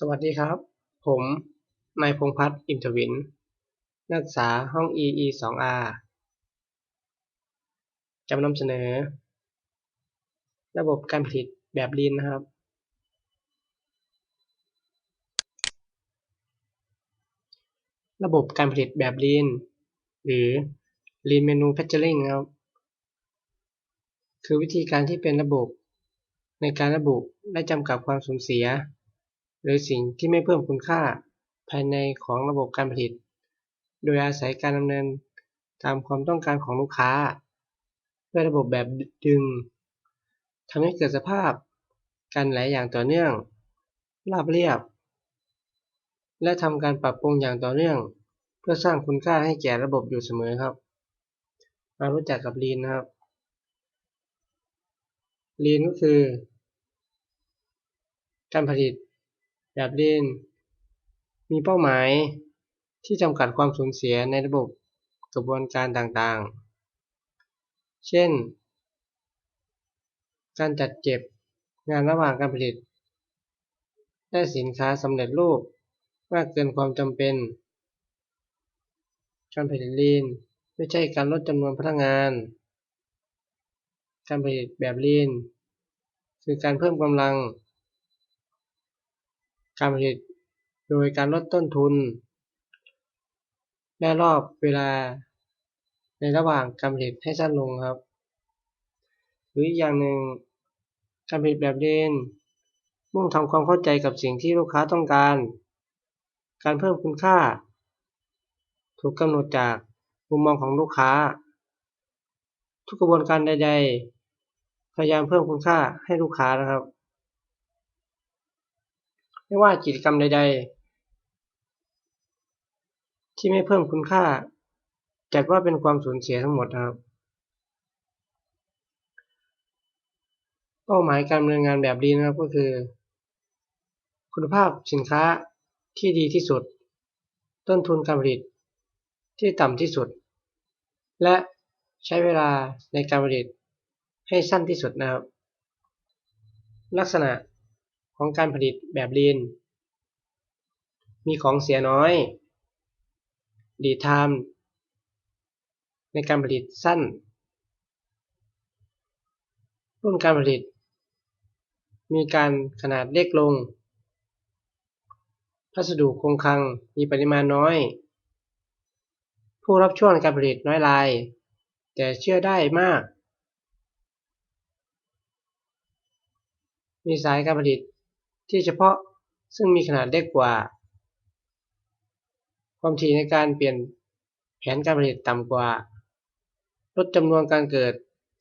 สวัสดีครับ ผมนายพงพัฒน์อินทวิน นักศึกษาห้อง EE 2 R จะนำเสนอ ระบบการผลิตแบบลีนนะครับ ระบบการผลิตแบบลีนหรือ Lean Manufacturing ครับ คือวิธีการที่เป็นระบบในการระบุและจำกัดความสูญเสีย หรือสิ่งที่ไม่เพิ่มคุณค่าภายในของระบบการผลิต โดยอาศัยการดำเนินตามความต้องการของลูกค้า ด้วยระบบแบบดึงทำให้เกิดสภาพการไหลอย่างต่อเนื่อง ราบเรียบ และทำการปรับปรุงอย่างต่อเนื่อง เพื่อสร้างคุณค่าให้แก่ระบบอยู่เสมอครับ มารู้จักกับ Lean นะครับ Lean ก็คือ การผลิต แบบ Lean มีเป้าหมายที่จำกัดความสูญเสียในระบบกระบวนการต่างๆ เช่น การจัดเก็บงานระหว่างการผลิต ได้สินค้าสำเร็จรูปมากเกินความจำเป็น การผลิต Lean ไม่ใช่การลดจำนวนพนักงาน การผลิตแบบ Lean คือการเพิ่มกำลัง การผลิตโดยการลดต้นทุน และรอบเวลาในระหว่างการผลิตให้สั้นลงครับ หรืออีกอย่างหนึ่งการผลิตแบบ Lean มุ่งทำความเข้าใจกับสิ่งที่ลูกค้าต้องการ การเพิ่มคุณค่า ถูกกำหนดจากมุมมองของลูกค้า ทุกกระบวนการใด ๆ พยายามเพิ่มคุณค่าให้ลูกค้านะครับ ไม่ว่ากิจกรรมใด ๆ ที่ไม่เพิ่มคุณค่า จัดว่าเป็นความสูญเสียทั้งหมดนะครับ เป้าหมายการดำเนินงานแบบดีนะครับก็คือ คุณภาพสินค้าที่ดีที่สุด ต้นทุนการผลิตที่ต่ำที่สุด และใช้เวลาในการผลิตให้สั้นที่สุดนะครับ ลักษณะ ของการผลิตแบบ Lean มีของเสียน้อยดีไทม์ในการผลิตสั้น รุ่นการผลิต มีการขนาดเล็กลง พัสดุคงคลังมีปริมาณน้อย ผู้รับช่วงในการผลิตน้อยราย แต่เชื่อได้มาก มีสายการผลิต ที่เฉพาะซึ่งมีขนาดเล็กกว่า ความถี่ในการเปลี่ยนแผนการผลิตต่ำกว่า ลดจำนวนการเกิด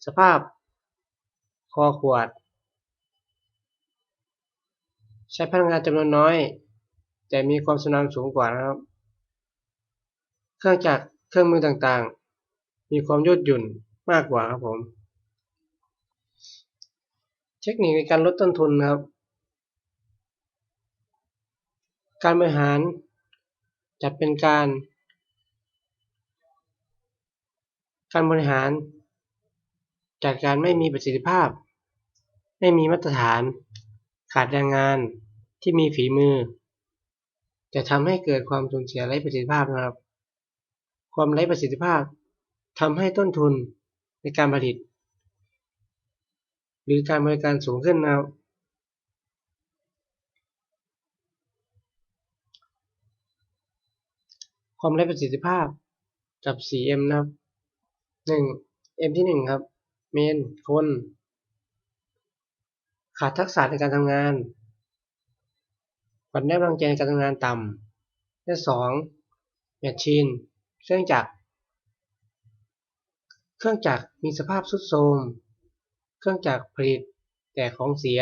สภาพ คอขวด ใช้พนักงานจำนวนน้อย แต่มีความชำนาญสูงกว่านะครับ เครื่องจักรเครื่องมือต่างๆ มีความยืดหยุ่นมากกว่าครับผม เทคนิคในการลดต้นทุนนะครับ การบริหารจะเป็นการ การบริหารจัดการไม่มีประสิทธิภาพ ไม่มีมาตรฐาน ขาดแรงงานที่มีฝีมือ จะทำให้เกิดความสูญเสียไร้ประสิทธิภาพนะครับ ความไร้ประสิทธิภาพทำให้ต้นทุนในการผลิต หรือการบริการสูงขึ้นนะครับ ความไร้ประสิทธิภาพกับ 4M นะครับ 1. M ที่ 1 ครับ เมน คน ขาดทักษะในการทำงานปัดแนบกำลังใจในการทำงานต่ำและ 2. แมชชีน เครื่องจักร เครื่องจักรมีสภาพทรุดโทรม เครื่องจักรผลิตแต่ของเสีย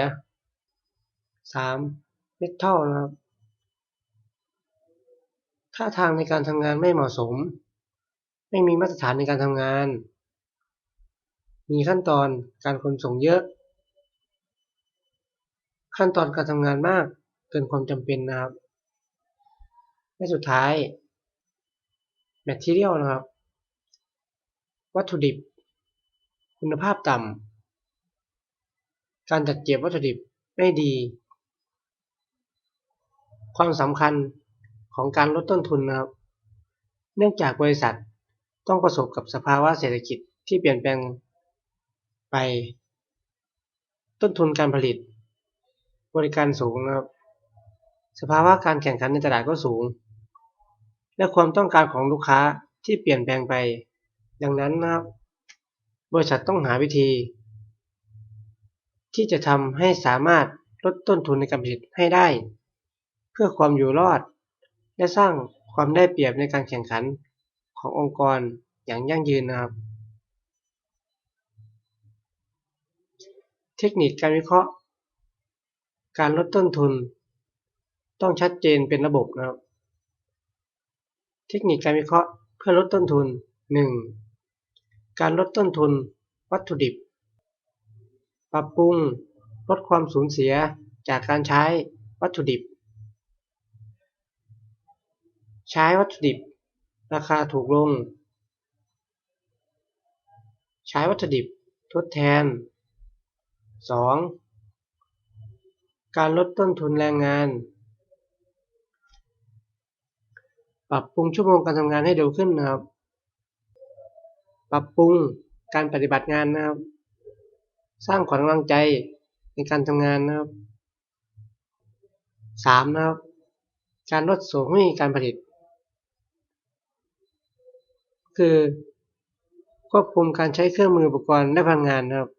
3. เมทัลนะครับ ท่าทางในการทำงานไม่เหมาะสม ไม่มีมาตรฐานในการทำงาน มีขั้นตอนการขนส่งเยอะ ขั้นตอนการทำงานมากเกินความจำเป็นนะครับ และสุดท้าย material นะครับ วัตถุดิบ คุณภาพต่ำการจัดเก็บวัตถุดิบไม่ดี ความสำคัญ ของการลดต้นทุนนะครับ เนื่องจากบริษัทต้องประสบกับสภาวะเศรษฐกิจที่เปลี่ยนแปลงไป ต้นทุนการผลิต บริการสูงนะครับ สภาวะการแข่งขันในตลาดก็สูง และความต้องการของลูกค้าที่เปลี่ยนแปลงไป ดังนั้นนะครับ บริษัทต้องหาวิธี ที่จะทำให้สามารถลดต้นทุนในการผลิตให้ได้ เพื่อความอยู่รอด และสร้างความได้เปรียบในการแข่งขันขององค์กรอย่างยั่งยืนนะครับ เทคนิคการวิเคราะห์ การลดต้นทุน ต้องชัดเจนเป็นระบบนะครับ เทคนิคการวิเคราะห์เพื่อลดต้นทุน 1. การลดต้นทุน วัตถุดิบ ปรับปรุงลดความสูญเสียจากการใช้วัตถุดิบ ใช้วัตถุดิบราคาถูกลง ใช้วัตถุดิบทดแทน 2. การลดต้นทุนแรงงาน ปรับปรุงชั่วโมงการทำงานให้เร็วขึ้นนะครับ ปรับปรุงการปฏิบัติงานนะครับ สร้างขวัญกำลังใจในการทำงานนะครับ 3. นะครับ การลดโสมให้การผลิต คือควบคุมการใช้เครื่องมืออุปกรณ์และพลังงานนะครับ